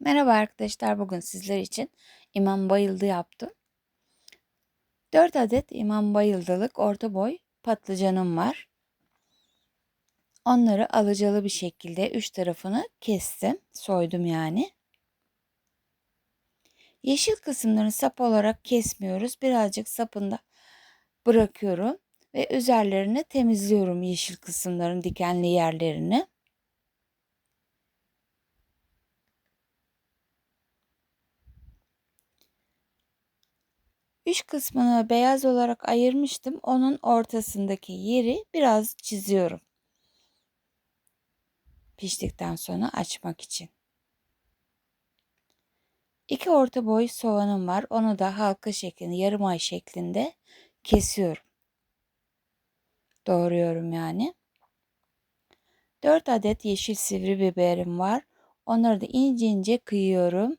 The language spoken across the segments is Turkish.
Merhaba arkadaşlar. Bugün sizler için İmam Bayıldı yaptım. 4 adet İmam Bayıldılık orta boy patlıcanım var. Onları alıcalı bir şekilde üç tarafını kestim. Soydum yani. Yeşil kısımlarını sap olarak kesmiyoruz. Birazcık sapında bırakıyorum ve üzerlerini temizliyorum yeşil kısımların dikenli yerlerini. Üç kısmını beyaz olarak ayırmıştım. Onun ortasındaki yeri biraz çiziyorum. Piştikten sonra açmak için. İki orta boy soğanım var. Onu da halka şeklinde, yarım ay şeklinde kesiyorum. Doğruyorum yani. 4 adet yeşil sivri biberim var. Onları da ince ince kıyıyorum.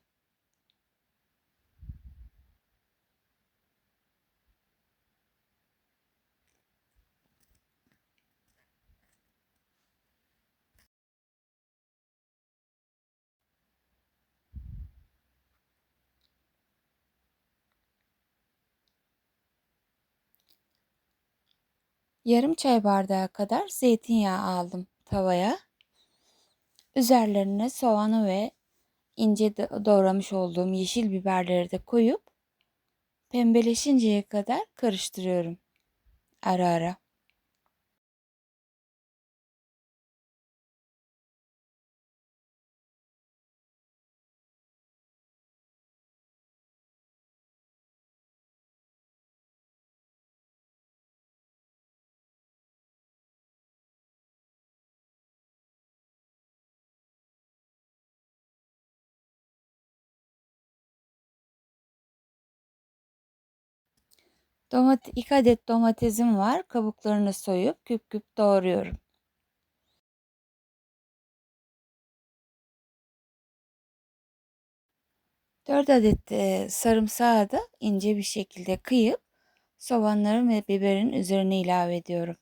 Yarım çay bardağı kadar zeytinyağı aldım tavaya. Üzerlerine soğanı ve ince doğramış olduğum yeşil biberleri de koyup pembeleşinceye kadar karıştırıyorum ara ara. Domat 2 adet domatesim var. Kabuklarını soyup küp küp doğruyorum. Dört adet e, sarımsağı da ince bir şekilde kıyıp soğanların ve biberin üzerine ilave ediyorum.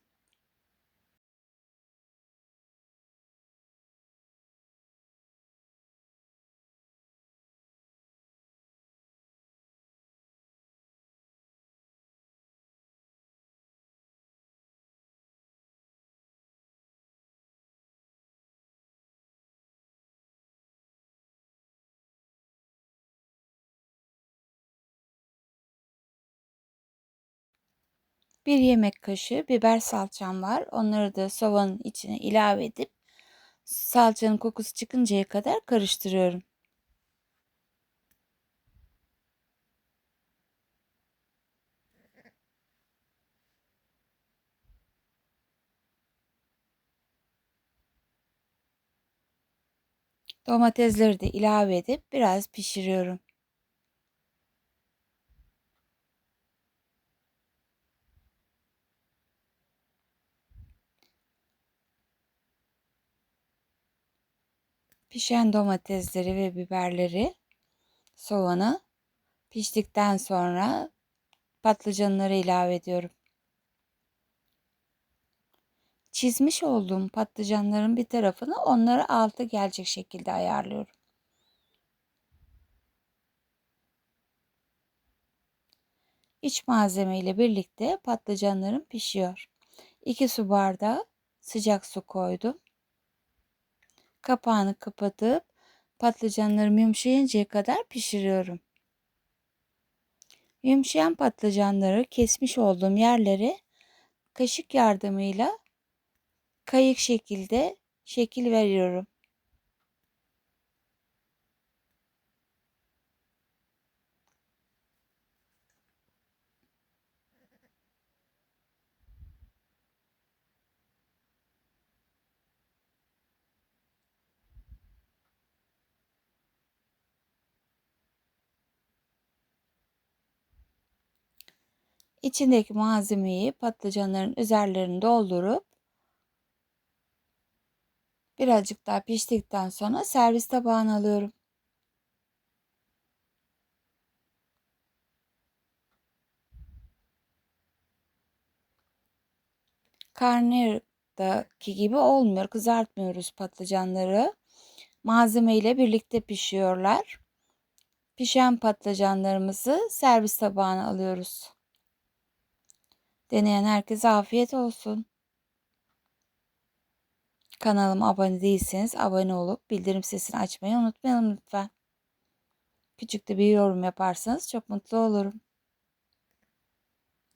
Bir yemek kaşığı biber salçam var. Onları da soğanın içine ilave edip salçanın kokusu çıkıncaya kadar karıştırıyorum. Domatesleri de ilave edip biraz pişiriyorum. Pişen domatesleri ve biberleri soğanı piştikten sonra patlıcanları ilave ediyorum. Çizmiş olduğum patlıcanların bir tarafını onları altı gelecek şekilde ayarlıyorum. İç malzeme ile birlikte patlıcanlarım pişiyor. 2 su bardağı sıcak su koydum. Kapağını kapatıp patlıcanlarım yumuşayıncaya kadar pişiriyorum. Yumuşayan patlıcanları kesmiş olduğum yerlere kaşık yardımıyla kayık şekilde şekil veriyorum. İçindeki malzemeyi patlıcanların üzerlerini doldurup birazcık daha piştikten sonra servis tabağına alıyorum. Karnıyarıktaki gibi olmuyor. Kızartmıyoruz patlıcanları. malzeme ile birlikte pişiyorlar. Pişen patlıcanlarımızı servis tabağına alıyoruz. Deneyen herkese afiyet olsun. Kanalıma abone değilseniz abone olup bildirim sesini açmayı unutmayalım lütfen. Küçük de bir yorum yaparsanız çok mutlu olurum.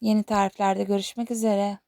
Yeni tariflerde görüşmek üzere.